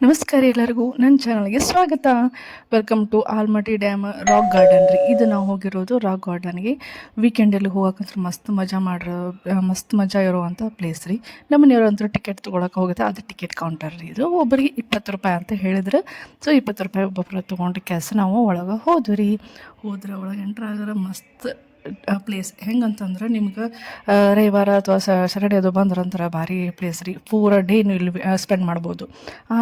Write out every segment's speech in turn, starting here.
ನಮಸ್ಕಾರ ಎಲ್ಲರಿಗೂ, ನನ್ನ ಚಾನಲ್ಗೆ ಸ್ವಾಗತ. Welcome to Almatti dam rock garden ರೀ. ಇದು ನಾವು ಹೋಗಿರೋದು ರಾಕ್ ಗಾರ್ಡನ್ಗೆ ವೀಕೆಂಡಲ್ಲಿ ಹೋಗೋಕ್ಕಂತೂ ಮಸ್ತ್ ಮಜಾ ಮಾಡ್ರ ಮಸ್ತ್ ಮಜಾ ಇರುವಂಥ ಪ್ಲೇಸ್ ರೀ. ನಮ್ಮ ಅಂತೂ ಟಿಕೆಟ್ ತೊಗೊಳಕ್ಕೆ ಹೋಗುತ್ತೆ, ಅದು ಟಿಕೆಟ್ ಕೌಂಟರ್ ರೀ ಇದು. ಒಬ್ಬರಿಗೆ ಇಪ್ಪತ್ತು ರೂಪಾಯಿ ಅಂತ ಹೇಳಿದ್ರೆ. ಸೊ ಇಪ್ಪತ್ತು ರೂಪಾಯಿ ಒಬ್ಬೊಬ್ಬರ ತೊಗೊಂಡು ಕೆಲಸ ನಾವು ಒಳಗೆ ಹೋದ್ವಿ ರೀ. ಹೋದ್ರೆ ಒಳಗೆ ಎಂಟ್ರ್ ಆದ್ರೆ ಮಸ್ತ್ ಪ್ಲೇಸ್ ಹೆಂಗಂತಂದ್ರೆ ನಿಮ್ಗೆ ರವಿವಾರ ಅಥವಾ ಸ್ಯಾಟರ್ಡೇ ಅದು ಬಂದ್ರಂದ್ರೆ ಭಾರಿ ಪ್ಲೇಸ್ ರೀ. ಪೂರ ಡೇ ನೀವು ಇಲ್ಲಿ ಸ್ಪೆಂಡ್ ಮಾಡ್ಬೋದು.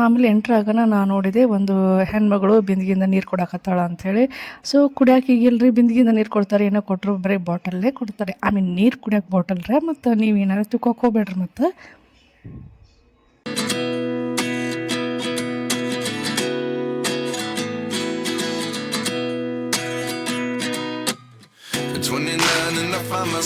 ಆಮೇಲೆ ಎಂಟ್ರ್ ಆಗೋಣ ನಾನು ನೋಡಿದೆ ಒಂದು ಹೆಣ್ಮಗಳು ಬಿಂದಿಗಿಂದ ನೀರು ಕೊಡಕತ್ತಾಳ ಅಂಥೇಳಿ ಸೊ ಕುಡಿಯೋಕೆ ಈಗಿಲ್ರಿ ಬಿಂದಿಗಿಂದ ನೀರು ಕೊಡ್ತಾರೆ, ಏನೋ ಕೊಟ್ಟರು ಬರೀ ಬಾಟಲ್ಲೇ ಕೊಡ್ತಾರೆ. ಐ ಮೀನ್ ನೀರು ಕುಡಿಯೋಕೆ ಬಾಟಲ್ ರೀ ಮತ್ತು ನೀವು ಏನಾರು ತಿಕ್ಕೋಕೆ ಹೋಗ್ಬೇಡ್ರಿ ಮತ್ತು.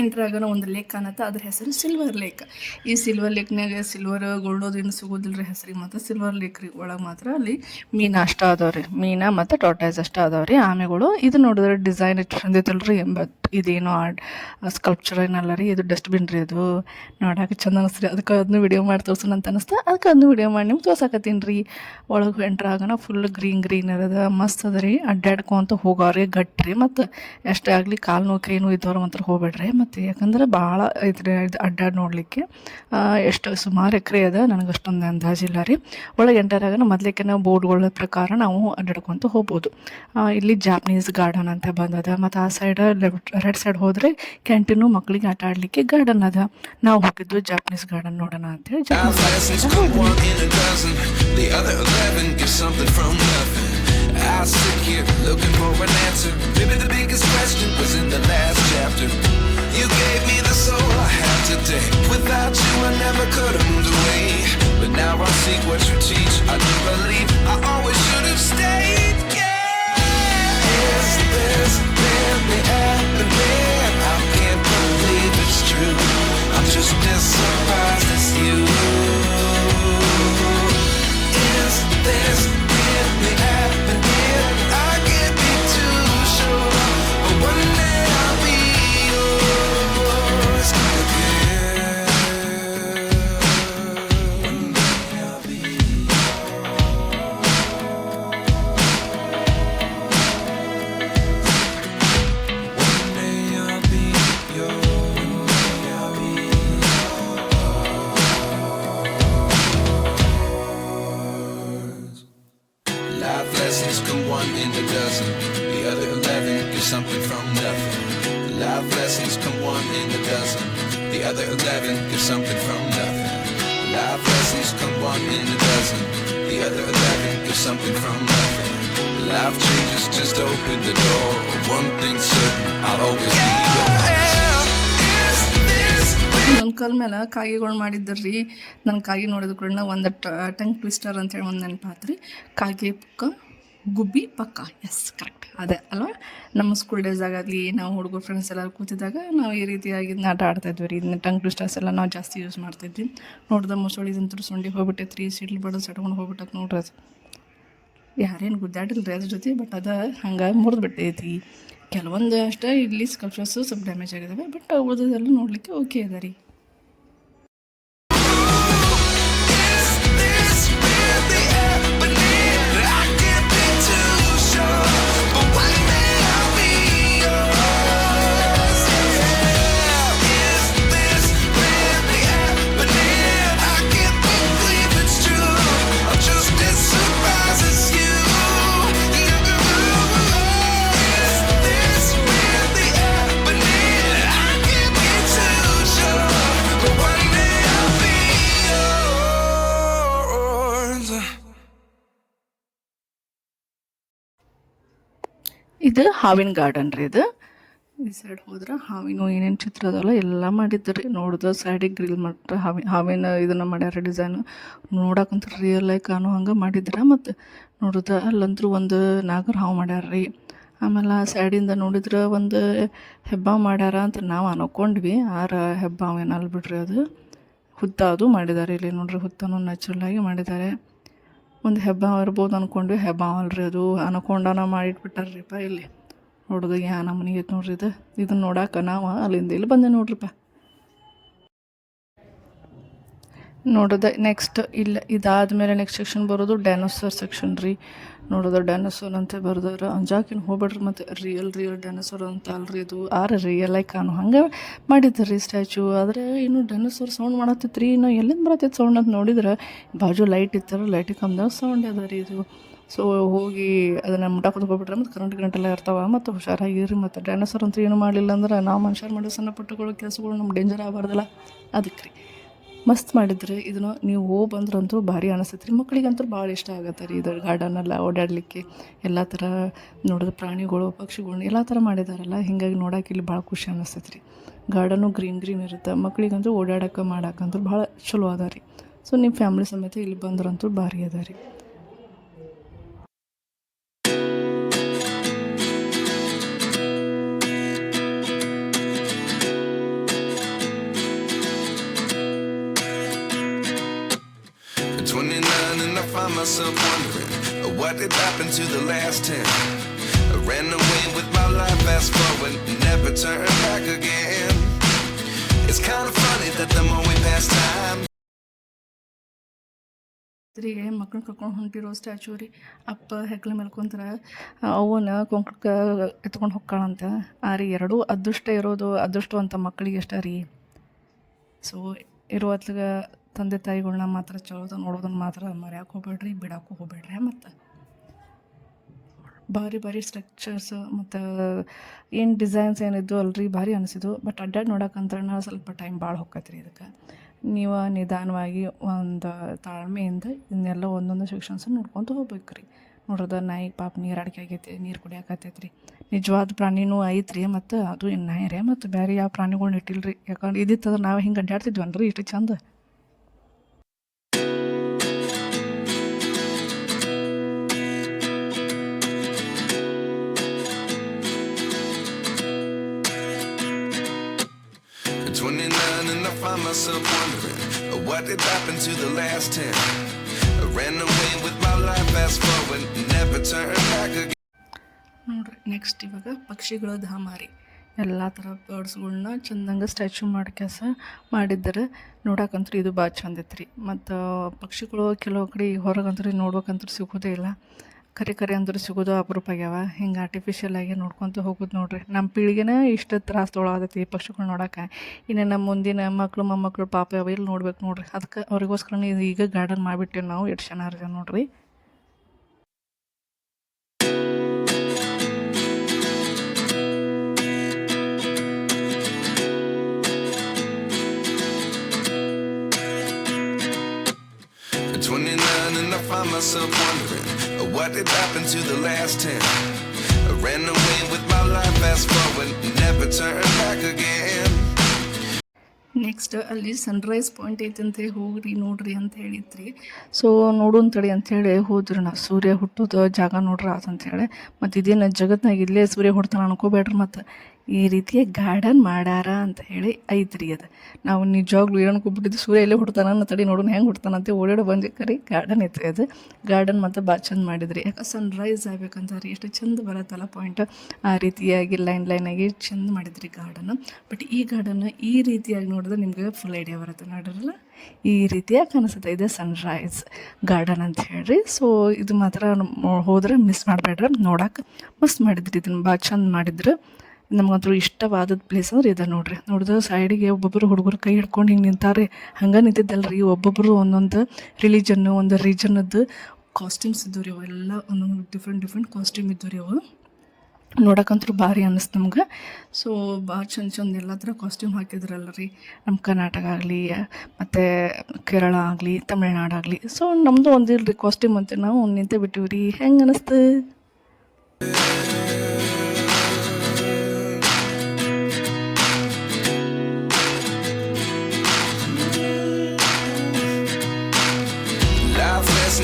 Entry ಆಗೋಣ ಒಂದು ಲೇಕ್ ಅನ್ನತ್ತ. ಅದ್ರ ಹೆಸರು ಸಿಲ್ವರ್ ಲೇಕ್ ಈ ಸಿಲ್ವರ್ ಲೇಕ್ನಾಗ ಸಿಲ್ವರ್ ಗೋಲ್ಡೋದು ಏನು ಸಿಗೋದಿಲ್ಲ ರೀ ಹೆಸರಿಗೆ ಮತ್ತು ಸಿಲ್ವರ್ ಲೇಕ್ ರೀ. ಒಳಗೆ ಮಾತ್ರ ಅಲ್ಲಿ ಮೀನು ಅಷ್ಟ ಅದಾವ ರೀ ಮೀನ ಮತ್ತು ಟೊಟೈಸ್ ಅಷ್ಟ ಅದಾವ ರೀ ಆಮೆಗಳು ಇದು ನೋಡಿದ್ರೆ ಡಿಸೈನ್ ಎಷ್ಟು ಚಂದೈತಲ್ಲ ರೀ ಬಟ್ ಇದೇನೋ ಆರ್ಟ್ ಸ್ಕಲ್ಪ್ಚರ್ ಏನಲ್ಲ ರೀ. ಇದು ಡಸ್ಟ್ಬಿನ್ ರೀ ಅದು. ನೋಡಕ್ಕೆ ಚಂದ ಅನಿಸ್ರಿ ಅದಕ್ಕೆ ಅದನ್ನು ವಿಡಿಯೋ ಮಾಡಿ ತೋರ್ಸೋಣ ಅಂತ ಅನಿಸ್ತಾ. ಅದಕ್ಕೆ ಅದನ್ನು ವಿಡಿಯೋ ಮಾಡಿ ನಿಮ್ಗೆ ತೋರ್ಸಕತ್ತೀನಿ ರೀ. ಒಳಗೆ ಎಂಟ್ರ್ ಆಗೋಣ ಫುಲ್ ಗ್ರೀನ್ ಗ್ರೀನ್ ಅದ ಮಸ್ತ್ ಅದ ರೀ. ಅಡ್ಡಾಡ್ಕೊಂತ ಹೋಗೋರಿ ಗಟ್ಟ್ರಿ ಮತ್ತು ಎಷ್ಟೇ ಆಗಲಿ ಕಾಲು ನೋವು, ಕೈ ನೋವು ಇದ್ದವ್ರು ಮಾತ್ರ ಹೋಗ್ಬೇಡ್ರಿ. ಮತ್ತು ಯಾಕಂದ್ರೆ ಭಾಳ ಐತ್ರಿ ಇದು ಅಡ್ಡಾಡಿ ನೋಡಲಿಕ್ಕೆ ಎಷ್ಟು ಸುಮಾರು ಎಕರೆ ಅದ ನನಗೆ ಅಷ್ಟೊಂದು ಅಂದಾಜಿಲ್ಲ ರೀ. ಒಳಗೆ ಎಂಟರಾಗ ಮೊದಲಿಕ್ಕೆ ನಾವು ಬೋರ್ಡ್ಗಳ ಪ್ರಕಾರ ನಾವು ಅಡ್ಡಾಡ್ಕೊಂತ ಹೋಗ್ಬೋದು. ಇಲ್ಲಿ ಜಾಪನೀಸ್ ಗಾರ್ಡನ್ ಅಂತ ಬಂದದ, ಮತ್ತು ಆ ಸೈಡ್ ಲೆಫ್ಟ್ ರೈಟ್ ಸೈಡ್ ಹೋದರೆ ಕ್ಯಾಂಟೀನು ಮಕ್ಕಳಿಗೆ ಆಟ ಆಡಲಿಕ್ಕೆ ಗಾರ್ಡನ್ ಅದ. ನಾವು ಹೋಗಿದ್ದು ಜಾಪನೀಸ್ ಗಾರ್ಡನ್ ನೋಡೋಣ ಅಂತೇಳಿ Japanese. What you teach. I do believe get something from nothing. Life changes just open the door. One thing's certain, I'll always be yours. ನನ್ನ ಕಾಲ ಮೇಲೆ ಕಾಯಿಗಳು ಮಾಡಿದ್ದರ್ರಿ ನನ್ನ ಕಾಯಿ ನೋಡಿದ ಕೂಡ ಒಂದು ಟಂಗ್ ಟ್ವಿಸ್ಟರ್ ಅಂತೇಳಿ ಒಂದು ನೆನಪಾತ್ರಿ. ಕಾಗೆ ಪಕ್ಕ ಗುಬ್ಬಿ ಪಕ್ಕ. ಎಸ್ ಕರೆಕ್ಟ್ ಅದೇ ಅಲ್ವಾ? ನಮ್ಮ ಸ್ಕೂಲ್ ಡೇಸಾಗಲಿ ನಾವು ಹುಡುಗರು ಫ್ರೆಂಡ್ಸ್ ಎಲ್ಲ ಕೂತಿದ್ದಾಗ ನಾವು ಈ ರೀತಿಯಾಗಿ ಆಟ ಆಡ್ತಾ ಇದ್ವಿ ರೀ. ಇದನ್ನ ಟಂಗ್ ಟ್ವಿಸ್ಟರ್ಸ್ ಎಲ್ಲ ನಾವು ಜಾಸ್ತಿ ಯೂಸ್ ಮಾಡ್ತಿದ್ವಿ ನೋಡಿದ ಮೊಸಳಿದಂತೂ ಸುಂಡಿ ಹೋಗ್ಬಿಟ್ಟೈತೆ ರೀ ಸಿಡ್ಲು ಬಡ ಸಡ್ಕೊಂಡು ಹೋಗ್ಬಿಟ್ಟಕ್ಕೆ ನೋಡ್ರಿ ಅದು. ಯಾರೇನು ಗುದ್ದಾಡಿಲ್ಲ ರೀ ಅದ್ರ ಜೊತೆ ಬಟ್ ಅದು ಹಂಗೆ ಮುರಿದು ಬಿಟ್ಟೈತಿ. ಕೆಲವೊಂದು ಅಷ್ಟೇ ಇಲ್ಲಿ ಸ್ಕಲ್ಪ್ಚರ್ಸು ಸ್ವಲ್ಪ ಡ್ಯಾಮೇಜ್ ಆಗಿದಾವೆ ಬಟ್ ಉಳಿದದೆಲ್ಲ ನೋಡಲಿಕ್ಕೆ ಓಕೆ ಅದ ರೀ. ಇದು ಹಾವಿನ ಗಾರ್ಡನ್ ರೀ ಇದು. ಈ ಸೈಡ್ ಹೋದ್ರೆ ಹಾವಿನ ಏನೇನು ಚಿತ್ರ ಅದಲ್ಲ ಎಲ್ಲ ಮಾಡಿದ್ರಿ ನೋಡಿದ್ರೆ ಸೈಡಿಗೆ ಗ್ರಿಲ್ ಮಾಡ್ರೆ ಹಾವಿ, ಹಾವಿನ ಇದನ್ನು ಮಾಡ್ಯಾರ ಡಿಸೈನ್ ನೋಡಕ್ಕಂತ ರಿಯಲ್ ಲೈಕ್ ಅನ್ನೋ ಹಂಗೆ ಮಾಡಿದ್ರೆ ಮತ್ತು ನೋಡಿದ್ರೆ ಅಲ್ಲಂತೂ ಒಂದು ನಾಗರ ಹಾವು ಮಾಡ್ಯಾರ ರೀ. ಆಮೇಲೆ ಆ ಸೈಡಿಂದ ನೋಡಿದ್ರೆ ಒಂದು ಹೆಬ್ಬಾವು ಮಾಡ್ಯಾರ ಅಂತ ನಾವು ಅನ್ಕೊಂಡ್ವಿ. ಆರ ಹೆಬ್ಬಾವು ಏನಲ್ಲ ಬಿಡ್ರಿ ಅದು. ಹುತ್ತ ಅದು ಮಾಡಿದ್ದಾರೆ ಇಲ್ಲಿ ನೋಡ್ರಿ, ಹುತ್ತನೂ ನ್ಯಾಚುರಲ್ ಆಗಿ ಮಾಡಿದ್ದಾರೆ ಒಂದು ಹೆಬ್ಬಾವು ಇರ್ಬೋದು ಅಂದ್ಕೊಂಡು ಹೆಬ್ಬಾವು ಅಲ್ರಿ ಅದು. ಅನಕೊಂಡನ ಮಾಡಿಟ್ಬಿಟ್ಟಾರ್ರಿಪ್ಪ ಇಲ್ಲಿ. ನೋಡೋದು ಯಾ ನಮ್ಮನಿಗೆ ಐತೆ ನೋಡ್ರಿ ಇದು. ಇದನ್ನು ನೋಡಾಕ ನಾವು ಅಲ್ಲಿಂದ ಇಲ್ಲಿ ಬಂದೆ ನೋಡ್ರಿಪ್ಪ. ನೋಡೋದ ನೆಕ್ಸ್ಟ್ ಇಲ್ಲ, ಇದಾದ್ಮೇಲೆ ನೆಕ್ಸ್ಟ್ ಸೆಕ್ಷನ್ ಬರೋದು ಡೈನೋಸರ್ ಸೆಕ್ಷನ್ ರೀ. ನೋಡೋದು ಡೈನೋಸರ್ ಅಂತ ಬರ್ದಾರ ಅಂಜಾಕಿನ ಹೋಗ್ಬೇಡ್ರಿ ಮತ್ತು ರಿಯಲ್ ರಿಯಲ್ ಡೈನೋಸರ್ ಅಂತ ಅಲ್ರಿ ಇದು. ಆರ ರಿಯಲ್ ಆಗಿ ಕಾಣು. ಹಂಗೆ ಮಾಡಿದ್ದಾರೆ ರೀ ಸ್ಟ್ಯಾಚು ಆದರೆ ಇನ್ನು ಡೈನೋಸರ್ ಸೌಂಡ್ ಮಾಡತ್ತಿತ್ತು ರೀ ಇನ್ನು ಎಲ್ಲಿಂದ ಬರತ್ತೈತೆ ಸೌಂಡ್ ಅಂತ ನೋಡಿದ್ರೆ ಬಾಜು ಲೈಟ್ ಇತ್ತಾರ ಲೈಟಿಗೆ ಕಮ್ದಾಗ ಸೌಂಡ್ ಅದ ರೀ ಇದು. ಸೊ ಹೋಗಿ ಅದನ್ನು ಮುಟ್ಟ ಕುತ್ಕೊಬಿಟ್ರೆ ಮತ್ತು ಕರೆಂಟ್ ಗಂಟೆಲ್ಲ ಇರ್ತಾವೆ. ಮತ್ತು ಹುಷಾರಾಗಿರಿ ಮತ್ತು ಡೈನೋಸರ್ ಅಂತ ಏನು ಮಾಡಲಿಲ್ಲ ಅಂದ್ರೆ ನಾವು ಮನುಷ್ಯರು ಮಾಡೋ ಸಣ್ಣ ಪುಟ್ಟಗಳು, ಕೆಲಸಗಳು ನಮ್ಗೆ ಡೇಂಜರ್ ಆಗಬಾರ್ದಲ್ಲ. ಅದಕ್ಕೆ ರೀ ಮಸ್ತ್ ಮಾಡಿದ್ರೆ ಇದನ್ನು ನೀವು ಹೋಗಿ ಬಂದ್ರಂತೂ ಭಾರಿ ಅನಿಸ್ತೈತೆ ರೀ. ಮಕ್ಳಿಗಂತೂ ಭಾಳ ಇಷ್ಟ ಆಗತ್ತೆ ರೀ ಇದು ಗಾರ್ಡನೆಲ್ಲ ಓಡಾಡಲಿಕ್ಕೆ. ಎಲ್ಲ ಥರ ನೋಡಿದ ಪ್ರಾಣಿಗಳು ಪಕ್ಷಿಗಳು ಎಲ್ಲ ಥರ ಮಾಡಿದಾರಲ್ಲ, ಹೀಗಾಗಿ ನೋಡೋಕೆ ಇಲ್ಲಿ ಭಾಳ ಖುಷಿ ಅನಿಸ್ತೈತೆ ರೀ. ಗಾರ್ಡನು ಗ್ರೀನ್ ಗ್ರೀನ್ ಇರುತ್ತೆ. ಮಕ್ಳಿಗಂತೂ ಓಡಾಡೋಕೆ ಮಾಡಕ್ಕಂತೂ ಭಾಳ ಚಲೋ ಅದ ರೀ. ಸೊ, ನಿಮ್ಮ ಫ್ಯಾಮ್ಲಿ ಸಮೇತ ಇಲ್ಲಿ ಬಂದ್ರಂತೂ ಭಾರಿ ಅದ ರೀ. What did happen to the last ten? I ran away with my life, fast forward, never turn back again. It's kind of funny that the more we pass time, ಸ್ತ್ರೀಗೆ ಮಕ್ಕಳನ್ನ ಕರ್ಕೊಂಡು ಹೊಂಟಿರೋ statue ರೀ. ಅಪ್ಪ ಹೆಗ್ಲ ಮೇಲೆ ಕುಂತ್ರ ಅವನ ಕೊಂಕಕ್ಕೆ ಎತ್ಕೊಂಡು ಹೊಕ್ಕಾಳಂತ ಆ ರೀ ಎರಡೂ ಅದೃಷ್ಟ ಇರೋದು ಅದೃಷ್ಟವಂತ ಮಕ್ಕಳಿಗೆ ಅಷ್ಟೇ ರೀ. ಸೊ ಇರೋ ಹೊತ್ಲಾಗ ತಂದೆ ತಾಯಿಗಳನ್ನ ಮಾತ್ರ ಚಲೋದ ನೋಡೋದನ್ನ ಮಾತ್ರ ಮರ್ಯಾಕೆ ಹೋಗ್ಬೇಡ್ರಿ ಬಿಡಕ್ಕೂ ಹೋಗ್ಬೇಡ್ರಿ ಮತ್ತು. ಭಾರಿ ಭಾರಿ ಸ್ಟ್ರಕ್ಚರ್ಸ್ ಮತ್ತು ಏನು ಡಿಸೈನ್ಸ್ ಏನಿದ್ದು ಅಲ್ರಿ ಭಾರಿ ಅನಿಸಿದ್ವು. ಬಟ್ ಅಡ್ಡಾಡಿ ನೋಡೋಕಂತ ಸ್ವಲ್ಪ ಟೈಮ್ ಭಾಳ ಹೊಕ್ಕೈತೆ ರೀ ಇದಕ್ಕೆ. ನೀವು ನಿಧಾನವಾಗಿ ಒಂದು ತಾಳ್ಮೆಯಿಂದ ಇದನ್ನೆಲ್ಲ ಒಂದೊಂದು ಸೆಕ್ಷನ್ಸ್ ನೋಡ್ಕೊತ ಹೋಗ್ಬೇಕು ರೀ ನೋಡ್ರದ ನಾಯಿ ಪಾಪ ನೀರು ಅಡಿಕೆ ಆಗೈತಿ, ನೀರು ಕುಡಿಯಾಕತ್ತೈತೆ ರೀ ನಿಜವಾದ ಪ್ರಾಣಿನೂ ಐತ್ರಿ ಮತ್ತು ಅದು ಇನ್ನು ನಾಯಿ ರೀ ಮತ್ತು ಬೇರೆ ಯಾವ ಪ್ರಾಣಿಗಳ್ನ ಇಟ್ಟಿಲ್ಲ ರೀ ಯಾಕಂದ್ರೆ ಇದಿತ್ತಂದ್ರೆ ನಾವು ಹಿಂಗೆ ಅಡ್ಡಾಡ್ತಿದ್ವನ್ರಿ ಇಷ್ಟು ಚಂದ. 29 and I find myself wondering uh, what did happen to the last 10. I ran away with my life, fast forward, never turn back again. ನೋಡ್ರಿ ನೆಕ್ಸ್ಟ್ ಇವಾಗ ಪಕ್ಷಿಗಳ ಧಾಮಾರಿ ಎಲ್ಲ ಥರ ಬರ್ಡ್ಸ್ಗಳನ್ನ ಚಂದಂಗೆ ಸ್ಟ್ಯಾಚು ಮಾಡಿ ಕೆಲಸ ಮಾಡಿದ್ದಾರೆ ನೋಡಕ್ಕಂತೂ ಇದು ಭಾಳ ಚಂದ ಐತ್ರಿ ಮತ್ತು ಪಕ್ಷಿಗಳು ಕೆಲವು ಕಡೆ ಹೊರಗಂತೂ ನೋಡ್ಬೇಕಂತೂ ಸಿಗೋದೇ ಇಲ್ಲ ಕರೆ ಕರೆ ಅಂದ್ರೆ ಸಿಗೋದು ಅಪರೂಪ ಆಗ್ಯಾವ. ಹಿಂಗೆ ಆರ್ಟಿಫಿಷಿಯಲ್ ಆಗಿ ನೋಡ್ಕೊತ ಹೋಗೋದು ನೋಡ್ರಿ. ನಮ್ಮ ಪೀಳಿಗೆನ ಇಷ್ಟು ತೊಗೊಳತೈತಿ ಈ ಪಕ್ಷಿಗಳು ನೋಡೋಕೆ. ಇನ್ನು ನಮ್ಮ ಮುಂದಿನ ಮಕ್ಕಳು ಮೊಮ್ಮಕ್ಕಳು ಪಾಪ ಅವ ಇಲ್ಲಿ ನೋಡ್ಬೇಕು ನೋಡ್ರಿ. ಅದಕ್ಕೆ ಅವ್ರಿಗೋಸ್ಕರ ಈಗ ಗಾರ್ಡನ್ ಮಾಡಿಬಿಟ್ಟೇವೆ ನಾವು ಎಷ್ಟು ಚೆನ್ನಾಗಿ ನೋಡ್ರಿ. 29 and I find myself wondering what did happen to the last ten? I ran away with my life, fast forward, never turn back again. Next ಅಲ್ಲಿ ಸನ್ರೈಸ್ ಪಾಯಿಂಟ್ ಐತಂತೆ ಹೋಗ್ರಿ ನೋಡ್ರಿ ಅಂತ ಹೇಳಿದ್ರಿ ಸೊ ನೋಡೋಣ ತಡಿ ಅಂಥೇಳಿ ಹೋದ್ರಿ ನಾವು ಸೂರ್ಯ ಹುಟ್ಟೋದು ಜಾಗ ನೋಡ್ರಿ ಆತಂತೇಳಿ ಮತ್ತು ಇದೇನು ಜಗತ್ನಾಗ ಇಲ್ಲೇ ಸೂರ್ಯ ಹುಡ್ತಾನೆ ಅನ್ಕೋಬೇಡ್ರಿ ಮತ್ತು ಈ ರೀತಿಯ ಗಾರ್ಡನ್ ಮಾಡ್ಯಾರ ಅಂತ ಹೇಳಿ ಐತ್ರಿ ಅದು. ನಾವು ನಿಜವಾಗ್ಲೂ ಏನೋ ಕೂಬಿಟ್ಟಿದ್ದು ಸೂರ್ಯ ಎಲ್ಲೇ ಹುಡ್ತಾನ ತಡಿ ನೋಡೋಣ ಹೆಂಗೆ ಹುಡ್ತಾನಂತೆ ಓಡಾಡೋ ಬಂದು ಕರಿ. ಗಾರ್ಡನ್ ಐತೆ ಅದು. ಗಾರ್ಡನ್ ಮತ್ತು ಭಾಳ ಚಂದ ಮಾಡಿದ್ರಿ. ಯಾಕೆ ಸನ್ರೈಸ್ ಆಗ್ಬೇಕಂತ ರೀ ಎಷ್ಟು ಚಂದ ಬರತ್ತಲ್ಲ ಪಾಯಿಂಟ್ ಆ ರೀತಿಯಾಗಿ ಲೈನ್ ಲೈನಾಗಿ ಚಂದ ಮಾಡಿದ್ರಿ ಗಾರ್ಡನ್. ಬಟ್ ಈ ಗಾರ್ಡನ್ ಈ ರೀತಿಯಾಗಿ ನೋಡಿದ್ರೆ ನಿಮಗೆ ಫುಲ್ ಐಡಿಯಾ ಬರುತ್ತೆ ನೋಡಿರಲ್ಲ? ಈ ರೀತಿಯಾಗಿ ಕಾಣಿಸುತ್ತೆ ಇದೆ ಸನ್ರೈಸ್ ಗಾರ್ಡನ್ ಅಂತ ಹೇಳ್ರಿ. ಸೊ ಇದು ಮಾತ್ರ ಹೋದರೆ ಮಿಸ್ ಮಾಡಬೇಡ್ರಿ. ನೋಡಕ್ಕೆ ಮಸ್ತ್ ಮಾಡಿದ್ರಿ. ಇದನ್ನು ಭಾಳ ಚಂದ ಮಾಡಿದ್ರು. ನಮಗಂತೂ ಇಷ್ಟವಾದ ಪ್ಲೇಸ್ ಅಂದ್ರೆ ಇದೆ ನೋಡ್ರಿ. ನೋಡಿದ್ರೆ ಸೈಡಿಗೆ ಒಬ್ಬೊಬ್ಬರು ಹುಡುಗರು ಕೈ ಹಿಡ್ಕೊಂಡು ಹಿಂಗೆ ನಿಂತಾರೆ ಹಂಗೆ ನಿಂತಿದ್ದಲ್ರಿ ಒಬ್ಬೊಬ್ಬರು ಒಂದೊಂದು ರಿಲಿಜನ್ನು ಒಂದು ರೀಜನ್ನದ್ದು ಕಾಸ್ಟ್ಯೂಮ್ಸ್ ಇದ್ದವು ರೀ ಅವೆಲ್ಲ ಒಂದೊಂದು ಡಿಫ್ರೆಂಟ್ ಡಿಫ್ರೆಂಟ್ ಕಾಸ್ಟ್ಯೂಮ್ ಇದ್ದವು ರೀ ಅವು. ನೋಡಕ್ಕಂತೂ ಭಾರಿ ಅನ್ನಿಸ್ತು ನಮ್ಗೆ. ಸೊ ಭಾಳ ಚಂದ ಚಂದ ಎಲ್ಲ ಥರ ಕಾಸ್ಟ್ಯೂಮ್ ಹಾಕಿದ್ರಲ್ಲ ರೀ ನಮ್ಮ ಕರ್ನಾಟಕ ಆಗಲಿ, ಮತ್ತು ಕೇರಳ ಆಗಲಿ, ತಮಿಳ್ನಾಡು ಆಗಲಿ. ಸೊ ನಮ್ಮದು ಒಂದಿಲ್ಲ ರೀ ಕಾಸ್ಟ್ಯೂಮ್ ಅಂತ. ನಾವು ನಿಂತೇ ಬಿಟ್ಟಿವಿ ರೀ ಹೆಂಗೆ ಅನ್ನಿಸ್ತು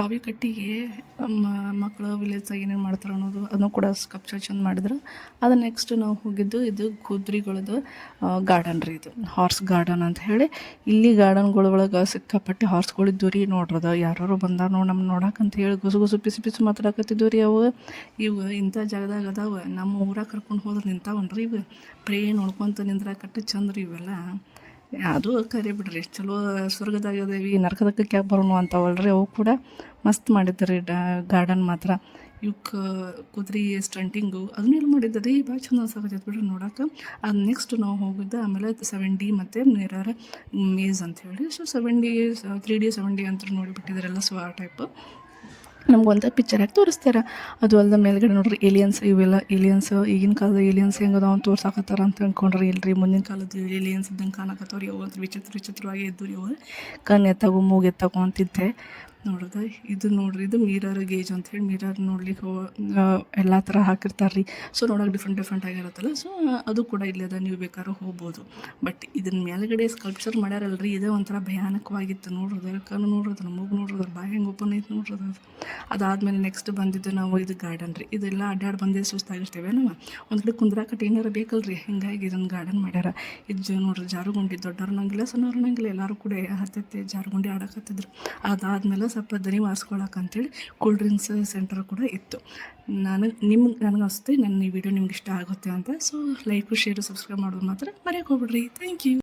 ಬಾವಿ ಕಟ್ಟಿಗೆ ಮಕ್ಕಳು ವಿಲೇಜ್ ಏನೇನು ಮಾಡ್ತಾರೆ ಅನ್ನೋದು ಅದನ್ನು ಕೂಡ ಸ್ಕಪ್ಚರ್ ಚಂದ ಮಾಡಿದ್ರು. ಅದು ನೆಕ್ಸ್ಟ್ ನಾವು ಹೋಗಿದ್ದು ಇದು ಕುದುರೆಗಳದ್ದು ಗಾರ್ಡನ್ ರೀ ಇದು. ಹಾರ್ಸ್ ಗಾರ್ಡನ್ ಅಂತ ಹೇಳಿ. ಇಲ್ಲಿ ಗಾರ್ಡನ್ಗಳ ಒಳಗೆ ಸಿಕ್ಕಾಪಟ್ಟೆ ಹಾರ್ಸ್ಗಳಿದ್ದು ರೀ. ನೋಡ್ರದ ಯಾರು ಬಂದಾರ ನೋಡಿ ನಮ್ಮ ನೋಡಕ್ಕಂತ ಹೇಳಿ ಗುಸು ಗುಸು ಪಿಸಿ ಪಿಸಿ ಮಾತಾಡಕತ್ತಿದ್ವು ರೀ ಅವು. ಇವು ಇಂಥ ಜಾಗದಾಗ ಅದಾವೆ. ನಮ್ಮ ಊರಾಗ ಕರ್ಕೊಂಡು ಹೋದ್ರೆ ನಿಂತಾವನ್ರಿ ಇವು. ಪ್ರೇ ನೋಡ್ಕೊತ ನಿಂದ್ರಾಕಟ್ಟು ಚಂದ ರೀ ಇವೆಲ್ಲ. ಅದು ಕರಿ ಬಿಡ್ರಿ ಚಲೋ ಸ್ವರ್ಗದಾಗ ದೇವಿ ನರಕದಕ್ಕೆ ಕ್ಯಾಬ್ ಬರೋಣ ಅಂತಾವಲ್ರಿ, ಅವು ಕೂಡ ಮಸ್ತ್ ಮಾಡಿದ್ದಾರೆ ಡಾ ಗಾರ್ಡನ್ ಮಾತ್ರ. ಇವಕ್ಕೆ ಕುದುರೆ ಸ್ಟಂಟಿಂಗು ಅದನ್ನೆಲ್ಲ ರೀ ಭಾಳ ಚಂದ ಅನ್ಸಕತ್ತೈತೆ ಬಿಡ್ರಿ ನೋಡೋಕೆ. ಅದು ನೆಕ್ಸ್ಟ್ ನಾವು ಹೋಗಿದ್ದೆ ಆಮೇಲೆ ಸೆವೆನ್ ಡಿ ಮತ್ತು ನೇರಾರ ಮೇಝ್ ಅಂತ ಹೇಳಿ so seven D three D seven D ಅಂತ ನೋಡಿಬಿಟ್ಟಿದ್ದಾರೆಲ್ಲ ಸೊ ಆ ಟೈಪ್ ನಮ್ಗೆ ಒಂದೇ ಪಿಕ್ಚರ್ ಆಗಿ ತೋರಿಸ್ತಾರೆ. ಅದು ಅಲ್ಲದ ಮೇಲ್ಗಡೆ ನೋಡ್ರಿ ಏಲಿಯನ್ಸ್ ಇವೆಲ್ಲ ಏಲಿಯನ್ಸ್ ಈಗಿನ ಕಾಲದ ಏಲಿಯನ್ಸ್ ಹೆಂಗದ ಅವ್ನು ತೋರ್ಸಾಕತ್ತಾರ ಅಂತ ಅನ್ಕೊಂಡ್ರಿ ಇಲ್ರಿ ಮುಂದಿನ ಕಾಲದ ಏಲಿಯನ್ಸ್ ಇದ್ದಂಗೆ ಕಾಣಕತ್ತವ್ರಿ. ಅವು ಅಂತ ವಿಚಿತ್ರ ವಿಚಿತ್ರವಾಗಿ ಇದ್ದು ರೀ ಅವು. ಕಣ್ಣು ಎತ್ತಾಗು, ಮೂಗು ಅಂತಿದ್ದೆ. ನೋಡ್ದ? ಇದು ನೋಡ್ರಿ, ಇದು ಮಿರರ್ ಗೇಜ್ ಅಂತ ಹೇಳಿ ಮಿರರ್ ನೋಡ್ಲಿಕ್ಕೆ ಎಲ್ಲ ಥರ ಹಾಕಿರ್ತಾರೆ ರೀ ಸೊ ನೋಡೋಕೆ ಡಿಫ್ರೆಂಟ್ ಡಿಫ್ರೆಂಟ್ ಆಗಿರುತ್ತಲ್ಲ? ಸೊ ಅದು ಕೂಡ ಇಲ್ಲಿ ಅದ, ನೀವು ಬೇಕಾದ್ರೂ ಹೋಗ್ಬೋದು. ಬಟ್ ಇದನ್ನ ಮೇಲ್ಗಡೆ ಸ್ಕಲ್ಪ್ಚರ್ ಮಾಡ್ಯಾರಲ್ರಿ, ಇದೇ ಒಂಥರ ಭಯಾನಕವಾಗಿತ್ತು. ನೋಡ್ರದು ಕಣ್ಣು ನೋಡ್ರದು ನಮಗೆ ನೋಡ್ರದು ಬಾಯಿ ಹೆಂಗೆ ಓಪನ್ ಐತೆ ನೋಡ್ರದು ಅದು. ಅದಾದಮೇಲೆ ನೆಕ್ಸ್ಟ್ ಬಂದಿದ್ದು ನಾವು ಇದು ಗಾರ್ಡನ್ ರೀ. ಇದೆಲ್ಲ ಅಡ್ಡಾಡಿ ಬಂದೇ ಸುಸ್ತಾಗಿರ್ತೇವೆ ನಮ್ಮ ಒಂದು ಕಡೆ ಕುಂದ್ರಾಕಟ್ಟು ಏನಾರ ಬೇಕಲ್ರಿ? ಹಿಂಗಾಗಿ ಇದನ್ನು ಗಾರ್ಡನ್ ಮಾಡ್ಯಾರ. ಇದು ನೋಡ್ರಿ, ಜಾರುಗುಂಡಿ ದೊಡ್ಡವ್ರು ನಂಗಿಲ್ಲ ಸಣ್ಣವ್ರು ನಂಗಿಲ್ಲ ಎಲ್ಲರೂ ಕೂಡ ಹತ್ತತ್ತೆ ಜಾರುಗುಂಡಿ ಆಡಕತ್ತಿದ್ರು. ಅದಾದಮೇಲೆ ಸ್ವಲ್ಪ ದನಿ ಅಂತೇಳಿ ಕೂಲ್ ಡ್ರಿಂಕ್ಸ್ ಸೆಂಟರ್ ಕೂಡ ಇತ್ತು. ನನಗೆ ನಿಮ್ಗೆ ನನಗೆ ಅನಿಸುತ್ತೆ ನನ್ನ ಈ ವಿಡಿಯೋ ನಿಮ್ಗೆ ಇಷ್ಟ ಆಗುತ್ತೆ ಅಂತ. ಸೊ ಲೈಕು ಶೇರು ಸಬ್ಸ್ಕ್ರೈಬ್ ಮಾಡೋದು ಮಾತ್ರ ಮರೆಯೋಕೆ ಹೋಗ್ಬಿಡ್ರಿ. Thank you